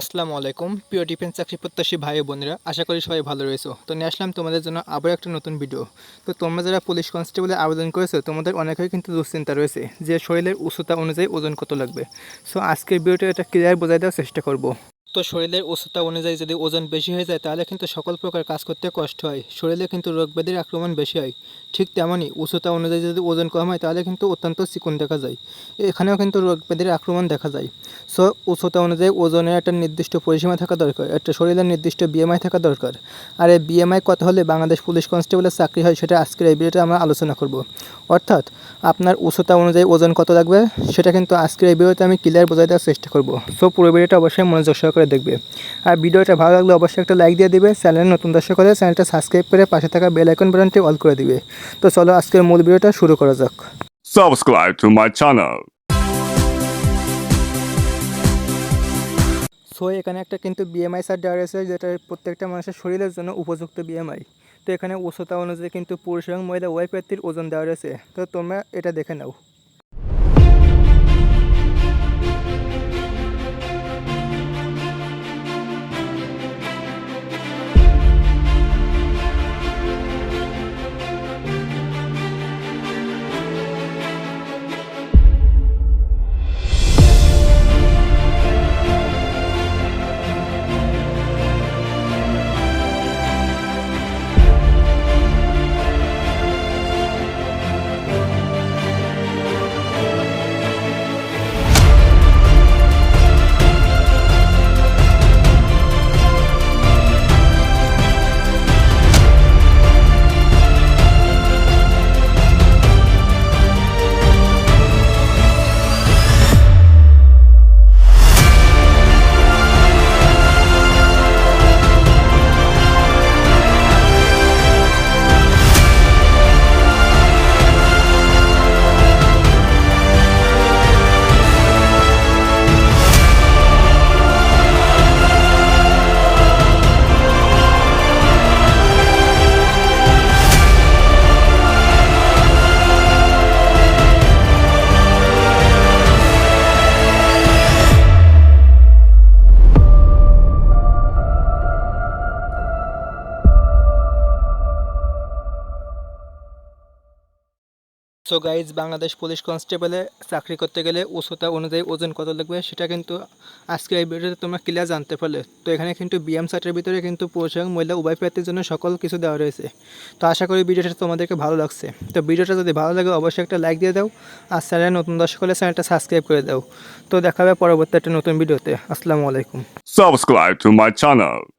আসসালামু আলাইকুম। প্রিয় ডিফেন্স চাকরি প্রত্যাশী ভাই বোনেরা, আশা করি সবাই ভালো রয়েছো। তো নিয়ে আসলাম তোমাদের জন্য আবার একটা নতুন ভিডিও। তো তোমরা যারা পুলিশ কনস্টেবলে আবেদন করেছ, তোমাদের অনেকেই কিন্তু দুশ্চিন্তা রয়েছে যে শরীরের উচ্চতা অনুযায়ী ওজন কত লাগবে। সো আজকের ভিডিওটা এটা ক্লিয়ার বোঝাই দেওয়ার চেষ্টা করব। তো শরীরের উচ্চতা অনুযায়ী যদি ওজন বেশি হয়ে যায়, তাহলে কিন্তু সকল প্রকার কাজ করতে কষ্ট হয়। শরীরে কিন্তু রোগ ব্যাধির আক্রমণ বেশি হয়। ঠিক তেমনই উচ্চতা অনুযায়ী যদি ওজন কম হয়, তাহলে কিন্তু অত্যন্ত চিকন দেখা যায়। এখানেও কিন্তু রোগ ব্যাধির আক্রমণ দেখা যায়। সো, উচ্চতা অনুযায়ী ওজনের একটা নির্দিষ্ট পরিসীমা থাকা দরকার, একটা শরীরের নির্দিষ্ট বিএমআই থাকা দরকার। আর এই বিএমআই কত হলে বাংলাদেশ পুলিশ কনস্টেবলের চাকরি হয়, সেটা আজকের এই ভিডিওতে আমরা আলোচনা করব। অর্থাৎ, আপনার উচ্চতা অনুযায়ী ওজন কত লাগবে, সেটা কিন্তু আজকের এই ভিডিওতে আমি ক্লিয়ার বোঝাই দেওয়ার চেষ্টা করব। সো, পুরো ভিডিওটা অবশ্যই মনোযোগ সহকারে দেখবে। আর ভিডিওটা ভালো লাগলে অবশ্যই একটা লাইক দিয়ে দিবে। চ্যানেল নতুন দর্শক হলে চ্যানেলটা সাবস্ক্রাইব করে পাশে থাকা বেল আইকন বাটনটি অল করে দিবে। তো চলো আজকের মূল ভিডিওটা শুরু করা যাক। Subscribe to my channel. So এখানে একটা কিন্তু বিএমআই সার দেওয়া রয়েছে যেটা প্রত্যেকটা মানুষের শরীরের জন্য উপযুক্ত বিএমআই তো এখানে উচ্চতা অনুযায়ী কিন্তু পুরুষ এবং মহিলা উভয় ওজন দেওয়া রয়েছে। তো তোমরা এটা দেখে নাও। সো গাইজ বাংলাদেশ পুলিশ কনস্টেবলে চাকরি করতে গেলে উচ্চতা অনুযায়ী ওজন কত লাগবে সেটা কিন্তু আজকে এই ভিডিওতে তোমরা ক্লিয়ার জানতে পারলে। তো এখানে কিন্তু বিএম সার্টের ভিতরে কিন্তু পুরুষ এবং মহিলা, উভয় প্রার্থীর জন্য সকল কিছু দেওয়া রয়েছে। তো আশা করি ভিডিওটা তোমাদেরকে ভালো লাগছে। তো ভিডিওটা যদি ভালো লাগে অবশ্যই একটা লাইক দিয়ে দাও আর চ্যানেল নতুন দর্শক হলে চ্যানেলটা সাবস্ক্রাইব করে দাও। তো দেখা হবে পরবর্তী একটা নতুন ভিডিওতে। আসসালামু আলাইকুম। Subscribe to my channel.